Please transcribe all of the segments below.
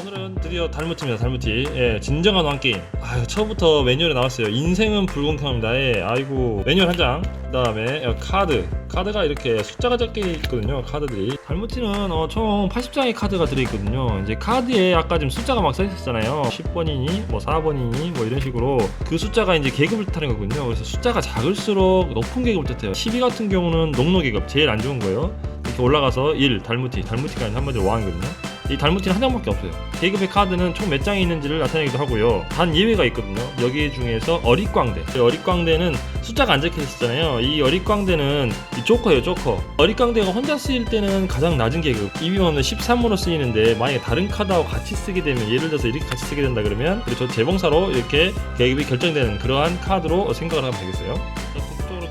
오늘은 드디어 달무티입니다. 달무티. 예, 진정한 왕게임. 아, 처음부터 매뉴얼에 나왔어요. 인생은 불공평합니다. 예, 아이고. 매뉴얼 한 장. 그 다음에 어, 카드. 카드가 이렇게 숫자가 적혀 있거든요. 카드들이. 달무티는 어, 총 80장의 카드가 들어 있거든요. 이제 카드에 아까 지금 숫자가 막 써 있었잖아요. 10번이니 뭐 4번이니 뭐 이런 식으로 그 숫자가 이제 계급을 뜻하는 거거든요. 그래서 숫자가 작을수록 높은 계급을 뜻해요. 12 같은 경우는 농노 계급 제일 안 좋은 거예요. 올라가서 1 달무티. 달무티가 아니라 한마디로 왕이거든요. 이 달무티는 한 장밖에 없어요. 계급의 카드는 총 몇 장이 있는지를 나타내기도 하고요. 단 예외가 있거든요. 여기 중에서 어릿광대. 이 어릿광대는 숫자가 안 적혀 있었잖아요. 이 어릿광대는 이 조커예요, 조커. 어릿광대가 혼자 쓰일 때는 가장 낮은 계급. 이비원은 13으로 쓰이는데 만약에 다른 카드하고 같이 쓰게 되면 예를 들어서 이렇게 같이 쓰게 된다 그러면 저 재봉사로 이렇게 계급이 결정되는 그러한 카드로 생각을 하면 되겠어요.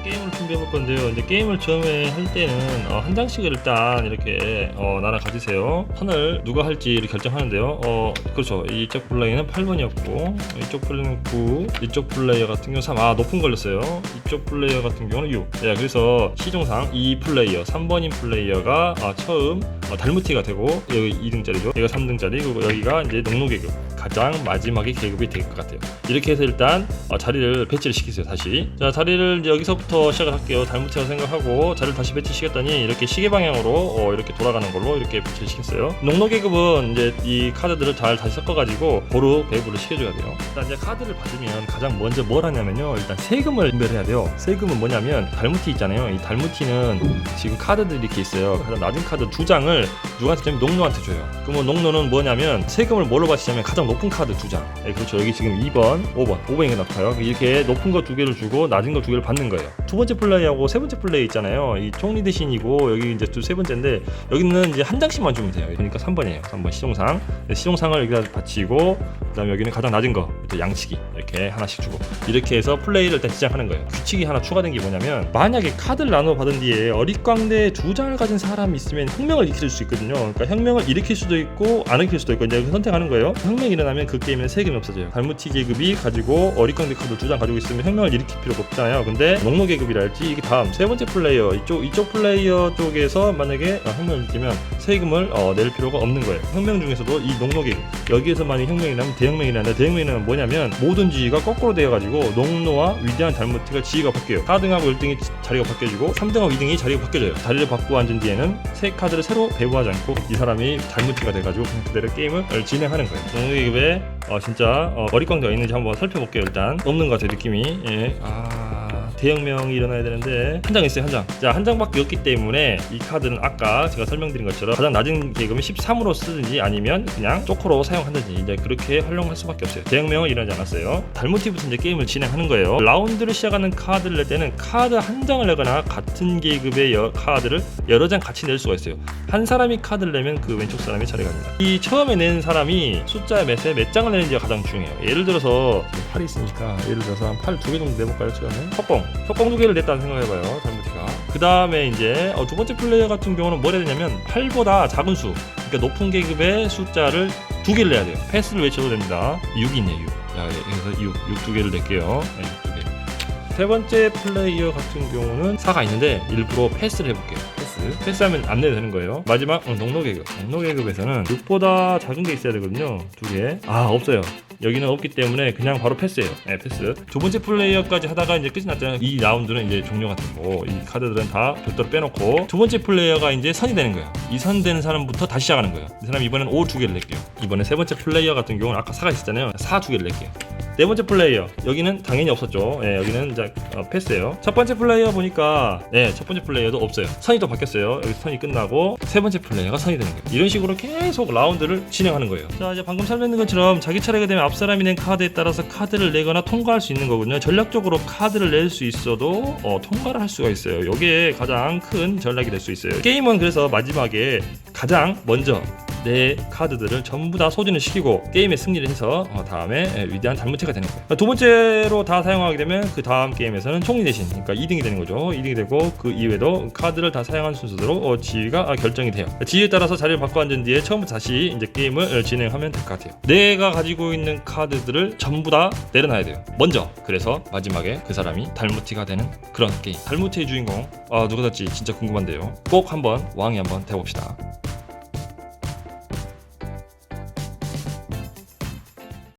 게임을 준비해 볼 건데요. 이제 게임을 처음에 할 때는 어, 한 장씩을 일단 이렇게 어, 나눠 가지세요. 판을 누가 할지를 결정하는데요. 어, 그렇죠. 이쪽 플레이는 8번이었고 이쪽 플레이는 9, 이쪽 플레이어 같은 경우 3. 아 높은 걸렸어요. 이쪽 플레이어 같은 경우는 6. 네, 그래서 시종상 이 플레이어 3번인 플레이어가 아, 처음 어, 달무티가 되고 여기 2등짜리죠. 여기가 3등짜리 그리고 여기가 이제 농노 계급 가장 마지막에 계급이 될 것 같아요. 이렇게 해서 일단 어, 자리를 배치를 시키세요. 다시 자 자리를 여기서부터 시작을 할게요. 달무티라고 생각하고 자리를 다시 배치시켰더니 이렇게 시계 방향으로 어, 이렇게 돌아가는 걸로 이렇게 배치를 시켰어요. 농노 계급은 이제 이 카드들을 잘 다시 섞어가지고 고루 배부를 시켜줘야 돼요. 일단 이제 카드를 받으면 가장 먼저 뭘 하냐면요. 일단 세금을 분별해야 돼요. 세금은 뭐냐면 달무티 있잖아요. 이 달무티는 지금 카드들이 이렇게 있어요. 가장 낮은 카드 두 장을 누구한테 주면 농노한테 줘요. 그러면 농노는 뭐냐면 세금을 뭘로 바치냐면 가장 높은 카드 두 장. 예, 그렇죠. 여기 지금 2번, 5번, 5번이 나타요. 이렇게 높은 거 두 개를 주고 낮은 거 두 개를 받는 거예요. 두 번째 플레이하고 세 번째 플레이 있잖아요. 이 총리 대신이고 여기 이제 두 세 번째인데 여기는 이제 한 장씩만 주면 돼요. 그러니까 3번이에요. 3번 시종상. 네, 시종상을 여기다 바치고 그 다음에 여기는 가장 낮은 거, 또 양치기 이렇게 하나씩 주고 이렇게 해서 플레이를 일단 시작하는 거예요. 규칙이 하나 추가된 게 뭐냐면 만약에 카드를 나눠 받은 뒤에 어릿광대 두 장을 가진 사람이 있으면 혁명을 일으킬 수 있거든요. 그러니까 혁명을 일으킬 수도 있고 안 일으킬 수도 있고 이제 선택하는 거예요. 혁명이 일어나면 그 게임에는 세금이 없어져요. 달무티 계급이 가지고 어릿광대 카드 두 장 가지고 있으면 혁명을 일으킬 필요가 없잖아요. 근데 농노 계급이랄지 이게 다음 세 번째 플레이어 이쪽 이쪽 플레이어 쪽에서 만약에 어, 혁명을 일으키면 세금을 어, 낼 필요가 없는 거예요. 혁명 중에서도 이 농노 계급 여기에서 만약 혁명이 나면 대혁명이 나는데 대혁명이 나면 뭐 냐면 모든 지위가 거꾸로 되어가지고 농노와 위대한 달무티가 지위가 바뀌어요. 4등하고 1등이 자리가 바뀌어지고 3등하고 2등이 자리가 바뀌어져요. 자리를 바꾸고 앉은 뒤에는 새 카드를 새로 배부하지 않고 이 사람이 달무티가 돼가지고 그대로 게임을 진행하는 거예요. 농노 계급에 어, 진짜 어, 머리광대가 있는지 한번 살펴볼게요. 일단 없는 것 같아요 느낌이. 예. 아. 대혁명이 일어나야 되는데 한 장 있어요 한 장. 자 한 장밖에 없기 때문에 이 카드는 아까 제가 설명드린 것처럼 가장 낮은 계급은 13으로 쓰든지 아니면 그냥 쪼코로 사용하든지 이제 그렇게 활용할 수밖에 없어요. 대혁명은 일어나지 않았어요. 달모티부터 이제 게임을 진행하는 거예요. 라운드를 시작하는 카드를 낼 때는 카드 한 장을 내거나 같은 계급의 여- 카드를 여러 장 같이 낼 수가 있어요. 한 사람이 카드를 내면 그 왼쪽 사람이 차례가 됩니다. 이 처음에 낸 사람이 숫자 몇에 몇 장을 내는지가 가장 중요해요. 예를 들어서 8이 있으니까 예를 들어서 한8두개 정도 내볼까요 처음에? 석공 석공 두 개를 냈다는 생각해봐요 달무티가. 그 다음에 이제 어, 두 번째 플레이어 같은 경우는 뭘 해야 되냐면 8보다 작은 수. 그러니까 높은 계급의 숫자를 두 개를 내야 돼요. 패스를 외쳐도 됩니다. 6이 있네요 6 자, 그래서 6, 6두 개를 낼게요. 네, 6두 개. 세 번째 플레이어 같은 경우는 4가 있는데 일부러 패스를 해볼게요. 패스. 패스하면 안 내도 되는 거예요. 마지막 어, 농노 계급. 농노 계급에서는 6보다 작은 게 있어야 되거든요. 두 개. 아 없어요. 여기는 없기 때문에 그냥 바로 패스예요. 네, 패스. 두 번째 플레이어까지 하다가 이제 끝이 났잖아요. 이 라운드는 이제 종료가 되고 이 카드들은 다 별도로 빼놓고 두 번째 플레이어가 이제 선이 되는 거예요. 이 선 되는 사람부터 다시 시작하는 거예요. 이 사람 이번엔 5 두 개를 낼게요. 이번에 세 번째 플레이어 같은 경우는 아까 4가 있었잖아요. 4 두 개를 낼게요. 네 번째 플레이어 여기는 당연히 없었죠. 예, 여기는 이제 어, 패스예요. 첫 번째 플레이어 보니까 네, 첫 번째 플레이어도 없어요. 선이 또 바뀌었어요. 여기 선이 끝나고 세 번째 플레이어가 선이 되는 거예요. 이런 식으로 계속 라운드를 진행하는 거예요. 자, 이제 방금 설명드린 것처럼 자기 차례가 되면 앞 사람이 낸 카드에 따라서 카드를 내거나 통과할 수 있는 거거든요. 전략적으로 카드를 낼 수 있어도 어, 통과를 할 수가 있어요. 이게 가장 큰 전략이 될 수 있어요. 게임은 그래서 마지막에 가장 먼저 내 카드들을 전부 다 소진을 시키고 게임에 승리를 해서 어, 다음에 에, 위대한 달무체가 되는 거예요. 두 번째로 다 사용하게 되면 그 다음 게임에서는 총리 대신 그러니까 2등이 되는 거죠. 2등이 되고 그 이외에도 카드를 다 사용한 순서대로 어, 지위가 아, 결정이 돼요. 지위에 따라서 자리를 바꿔 앉은 뒤에 처음부터 다시 이제 게임을 어, 진행하면 될 것 같아요. 내가 가지고 있는 카드들을 전부 다 내려놔야 돼요. 먼저 그래서 마지막에 그 사람이 달무티가 되는 그런 게임. 달무티의 주인공 아 누가 될지 진짜 궁금한데요. 꼭 한번 왕이 한번 되봅시다.